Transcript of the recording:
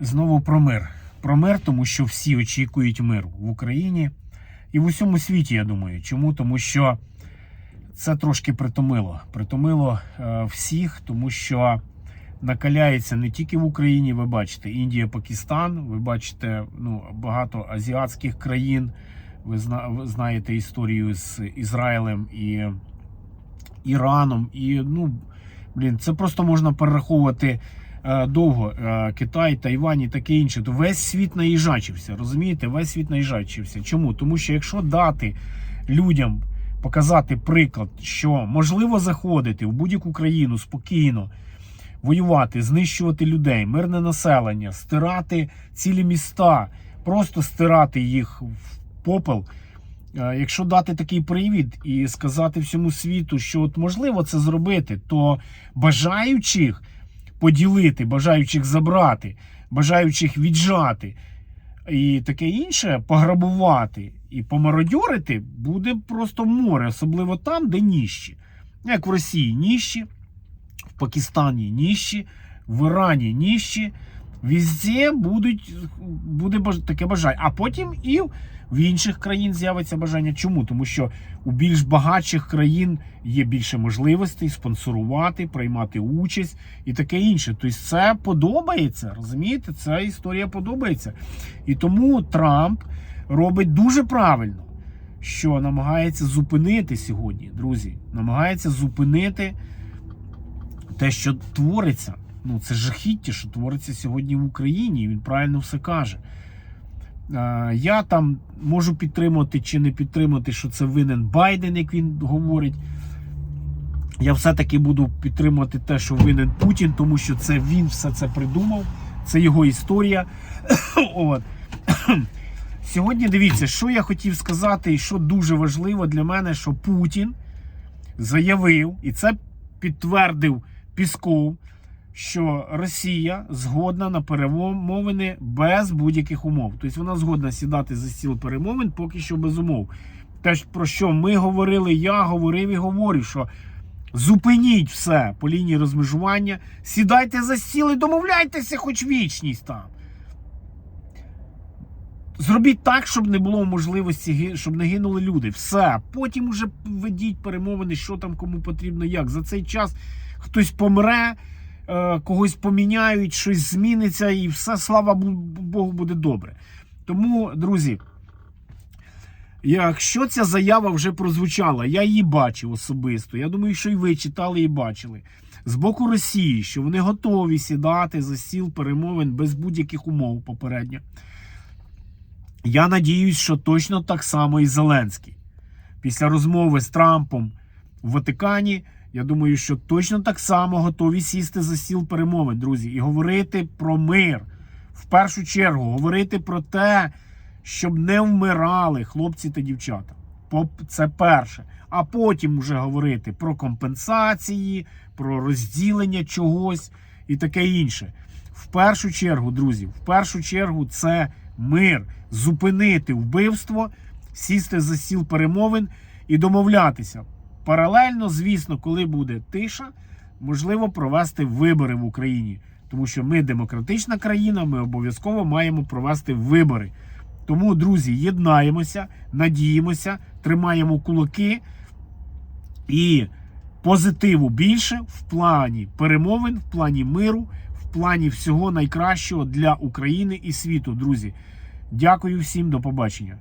Знову про мир. Про мир, тому що всі очікують миру в Україні і в усьому світі, я думаю. Чому? Тому що це трошки притомило. Притомило е, всіх, тому що накаляється не тільки в Україні. Ви бачите, Індія, Пакистан, ви бачите ну, багато азіатських країн. Ви, ви знаєте історію з Ізраїлем і Іраном. І ну, блін, це просто можна перераховувати довго. Е, Китай, Тайвань і таке інше. То весь світ наїжачився. Розумієте, весь світ наїжачився. Чому? Тому що якщо дати людям показати приклад, що можливо заходити в будь-яку країну спокійно. Воювати, знищувати людей, мирне населення, стирати цілі міста, просто стирати їх в попел. Е, Якщо дати такий привід і сказати всьому світу, що от можливо це зробити, то бажаючих поділити, бажаючих забрати, бажаючих віджати і таке інше пограбувати і помародьорити буде просто море, особливо там, де ніщі. Як в Росії ніщі, в Пакистані ніщі, в Ірані ніщі. Везде будуть, буде таке бажання. А потім і в інших країн з'явиться бажання. Чому? Тому що у більш багатших країн є більше можливостей спонсорувати, приймати участь і таке інше. Тобто це подобається. Розумієте? Ця історія подобається. І тому Трамп робить дуже правильно, що намагається зупинити сьогодні, друзі. Намагається зупинити те, що твориться. Ну, це жахіття, що твориться сьогодні в Україні. і Він правильно все каже. Я там можу підтримати чи не підтримати, що це винен Байден, як він говорить. Я все-таки буду підтримувати те, що винен Путін, тому що це він все це придумав. Це його історія. От. Сьогодні дивіться, що я хотів сказати, і що дуже важливо для мене, що Путін заявив, і це підтвердив Пісков, що Росія згодна на перемовини без будь-яких умов. Тобто вона згодна сідати за стіл перемовин поки що без умов. Те, про що ми говорили, я говорив і говорю, що зупиніть все по лінії розмежування, сідайте за стіл і домовляйтеся, хоч вічність там. Зробіть так, щоб не було можливості, щоб не гинули люди. Все. Потім уже ведіть перемовини, що там кому потрібно, як. За цей час хтось помре, когось поміняють, щось зміниться, і все, слава Богу, буде добре. Тому, друзі, якщо ця заява вже прозвучала, я її бачив особисто. Я думаю, що і ви читали і бачили. З боку Росії, що вони готові сідати за стіл перемовин без будь-яких умов попередньо. Я надіюсь, що точно так само і Зеленський. Після розмови з Трампом в Ватикані, я думаю, що точно так само готові сісти за стіл перемовин, друзі, і говорити про мир. В першу чергу говорити про те, щоб не вмирали хлопці та дівчата. Це перше. А потім вже говорити про компенсації, про розділення чогось і таке інше. В першу чергу, друзі, в першу чергу це мир, зупинити вбивство, сісти за стіл перемовин і домовлятися. Паралельно, звісно, коли буде тиша, можливо провести вибори в Україні. Тому що ми демократична країна, ми обов'язково маємо провести вибори. Тому, друзі, єднаємося, надіємося, тримаємо кулаки і позитиву більше в плані перемовин, в плані миру, в плані всього найкращого для України і світу, друзі. Дякую всім, до побачення.